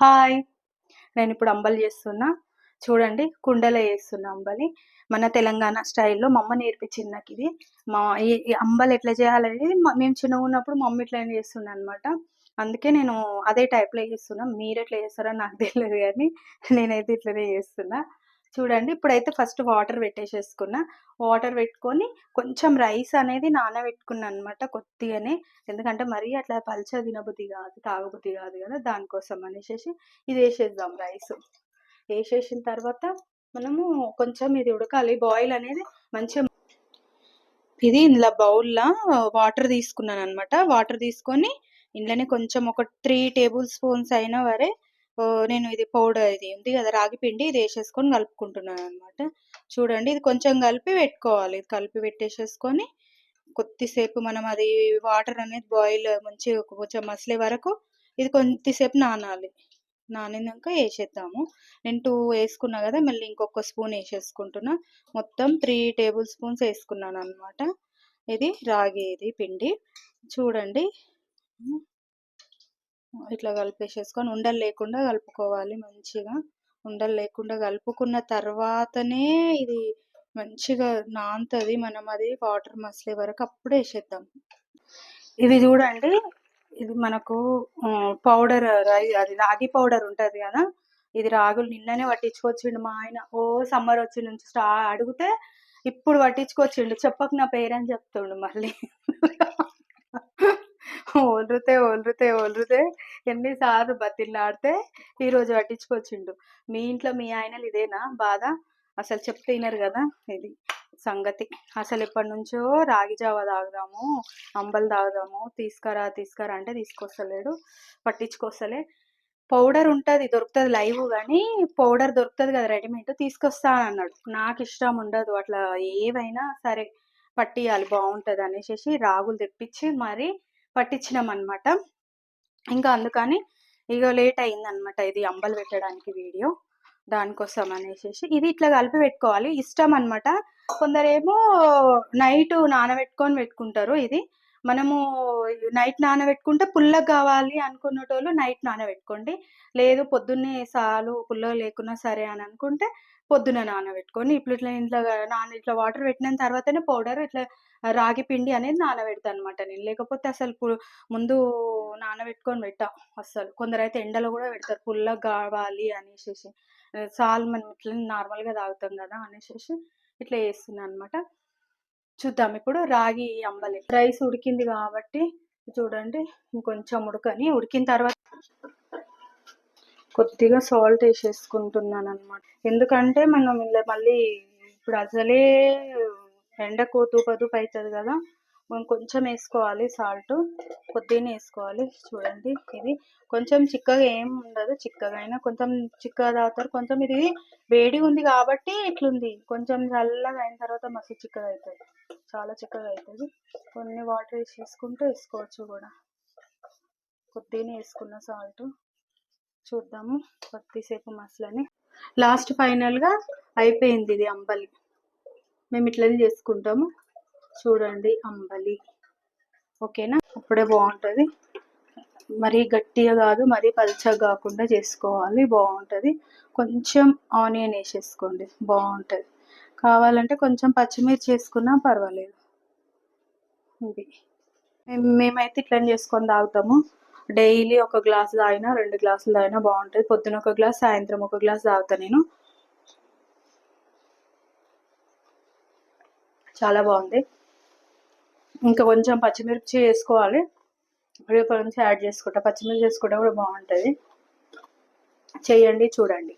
Hi. నేను ఇప్పుడు అంబలి చేస్తున్నా. చూడండి కుండలో చేస్తున్నా అంబలి. మన తెలంగాణ స్టైల్లో మా అమ్మ నేర్పించింది నాకు ఇది. మా ఈ అంబలి ఎట్లా చేయాలనేది మేము చిన్నగా ఉన్నప్పుడు మా మమ్మీ ఇట్లా చేస్తున్నా అనమాట అందుకే నేను అదే టైప్లో చేస్తున్నా. మీరు ఎట్లా చేస్తారో నాకు తెలియదు కానీ నేనైతే ఇట్లనే చేస్తున్నా. చూడండి ఇప్పుడైతే ఫస్ట్ వాటర్ పెట్టేసేసుకున్నా. వాటర్ పెట్టుకొని కొంచెం రైస్ అనేది నానబెట్టుకున్నాను అనమాట కొద్దిగానే. ఎందుకంటే మరీ అట్లా పల్చ తినబుద్ధి కాదు తాగబుద్ధి కాదు కదా దానికోసం అనేసి ఇది వేసేద్దాం రైస్. వేసేసిన తర్వాత మనము కొంచెం ఇది ఉడకాలి. బాయిల్ అనేది మంచిగా ఇది ఇందులో బౌల్లో వాటర్ తీసుకున్నాను అనమాట వాటర్ తీసుకొని ఇంట్లోనే కొంచెం ఒక త్రీ టేబుల్ స్పూన్స్ అయినా వరే నేను ఇది పౌడర్ ఇది ఉంది కదా రాగి పిండి ఇది వేసేసుకొని కలుపుకుంటున్నాను అనమాట చూడండి ఇది కొంచెం కలిపి పెట్టుకోవాలి. ఇది కలిపి పెట్టేసేసుకొని కొద్దిసేపు మనం అది వాటర్ అనేది బాయిల్ మంచిగా కొంచెం మసిలే వరకు ఇది కొద్దిసేపు నానాలి. నానినాక వేసేద్దాము. నేను టూ వేసుకున్నా కదా మళ్ళీ ఇంకొక స్పూన్ వేసేసుకుంటున్నా. మొత్తం త్రీ టేబుల్ స్పూన్స్ వేసుకున్నాను అనమాట ఇది రాగి ఇది పిండి. చూడండి. ఇట్లా కలిపేసేసుకొని ఉండలు లేకుండా కలుపుకోవాలి మంచిగా. ఉండలు లేకుండా కలుపుకున్న తర్వాతనే ఇది మంచిగా నాంతది. మనం అది వాటర్ మసలే వరకు అప్పుడే వేసేద్దాం. ఇది చూడండి. ఇది మనకు పౌడర్ అది రాగి పౌడర్ ఉంటుంది కదా. ఇది రాగులు నిన్ననే పట్టించుకొచ్చిండు మా ఆయన. ఓ సమ్మర్ వచ్చి నుంచి స్టా అడిగితే ఇప్పుడు పట్టించుకొచ్చిండు. చెప్పక నా పేరని చెప్తుండు మళ్ళీ. ఓలుతే ఓలుతే ఓలుతే ఎన్నిసార్లు బతిల్లాడితే ఈరోజు పట్టించుకొచ్చిండు. మీ ఇంట్లో మీ ఆయనలు ఇదేనా బాధ? అసలు చెప్తే వినరు కదా ఇది సంగతి. అసలు ఎప్పటి నుంచో రాగి జావ తాగుదాము అంబలు తాగుదాము తీసుకురా తీసుకురా అంటే తీసుకొస్తలేడు పట్టించుకొస్తలే. పౌడర్ ఉంటుంది దొరుకుతుంది లైవ్ కానీ పౌడర్ దొరుకుతుంది కదా రెడీమేడ్ తీసుకొస్తా అన్నాడు. నాకు ఇష్టం ఉండదు అట్లా ఏవైనా సరే పట్టియాలి బాగుంటుంది అనేసి రాగులు తెప్పించి మరి పట్టించినాం అనమాట ఇంకా అందుకని ఇక లేట్ అయిందనమాట ఇది అంబలు పెట్టడానికి వీడియో. దానికోసం అనేసి ఇది ఇట్లా కలిపి పెట్టుకోవాలి. ఇష్టం అనమాట కొందరేమో నైట్ నానబెట్టుకొని పెట్టుకుంటారు ఇది. మనము నైట్ నానబెట్టుకుంటే పుల్లగా కావాలి అనుకునేటోళ్ళు నైట్ నానబెట్టుకోండి. లేదు పొద్దున్నే సాలు పుల్లగా లేకున్నా సరే అని అనుకుంటే పొద్దున నానబెట్టుకొని ఇప్పుడు ఇట్లా ఇంట్లో నాన ఇట్లా వాటర్ పెట్టిన తర్వాతనే పౌడర్ ఇట్లా రాగి పిండి అనేది నానబెడతాను అనమాట నేను. లేకపోతే అసలు పు- ముందు నానబెట్టుకొని పెట్టా అస్సలు. కొందరైతే ఎండలో కూడా పెడతారు పుల్లగా కావాలి అనేసి సాల్ మనం ఇట్లా నార్మల్గా తాగుతాం కదా అనేసి ఇట్లా చేస్తున్నాను అనమాట చూద్దాం. ఇప్పుడు రాగి అంబలి. రైస్ ఉడికింది కాబట్టి చూడండి ఇంకొంచెం ఉడకని ఉడికిన తర్వాత కొద్దిగా సాల్ట్ వేసేసుకుంటున్నాను అనమాట ఎందుకంటే మనం మళ్ళీ ఇప్పుడు అసలే ఎండకు తూప తూప అవుతుంది కదా. మనం కొంచెం వేసుకోవాలి సాల్ట్ కొద్దిగా వేసుకోవాలి. చూడండి ఇది కొంచెం చిక్కగా ఏం ఉండదు చిక్కగా అయినా కొంచెం చిక్కగా తాగుతారు. కొంచెం ఇది వేడి ఉంది కాబట్టి ఇట్లుంది. కొంచెం చల్లగా అయిన తర్వాత మస్తు చిక్కగా అవుతుంది. చాలా చిక్కగా అవుతుంది. కొన్ని వాటర్ వేసేసుకుంటూ వేసుకోవచ్చు కూడా. కొద్దిగా వేసుకున్న సాల్ట్. చూద్దాము కొద్దిసేపు మసలని. లాస్ట్ ఫైనల్గా అయిపోయింది ఇది అంబలి. మేము ఇట్లనే చేసుకుంటాము. చూడండి అంబలి. ఓకేనా? అప్పుడే బాగుంటుంది. మరీ గట్టిగా కాదు మరీ పల్చగా కాకుండా చేసుకోవాలి. బాగుంటుంది. కొంచెం ఆనియన్ వేసేసుకోండి. బాగుంటుంది. కావాలంటే కొంచెం పచ్చిమిర్చి వేసుకున్నా పర్వాలేదు. ఇది మేము మేమైతే ఇట్లా చేసుకొని తాగుతాము. డైలీ ఒక గ్లాస్ తాగినా రెండు గ్లాసులు తాగినా బాగుంటుంది. పొద్దున ఒక గ్లాస్ సాయంత్రం ఒక గ్లాస్ తాగుతా నేను. చాలా బాగుంది. ఇంకా కొంచెం పచ్చిమిర్చి వేసుకోవాలి. రేపటి నుంచి యాడ్ చేసుకుంటా. పచ్చిమిర్చి వేసుకుంటే కూడా బాగుంటుంది. చేయండి చూడండి.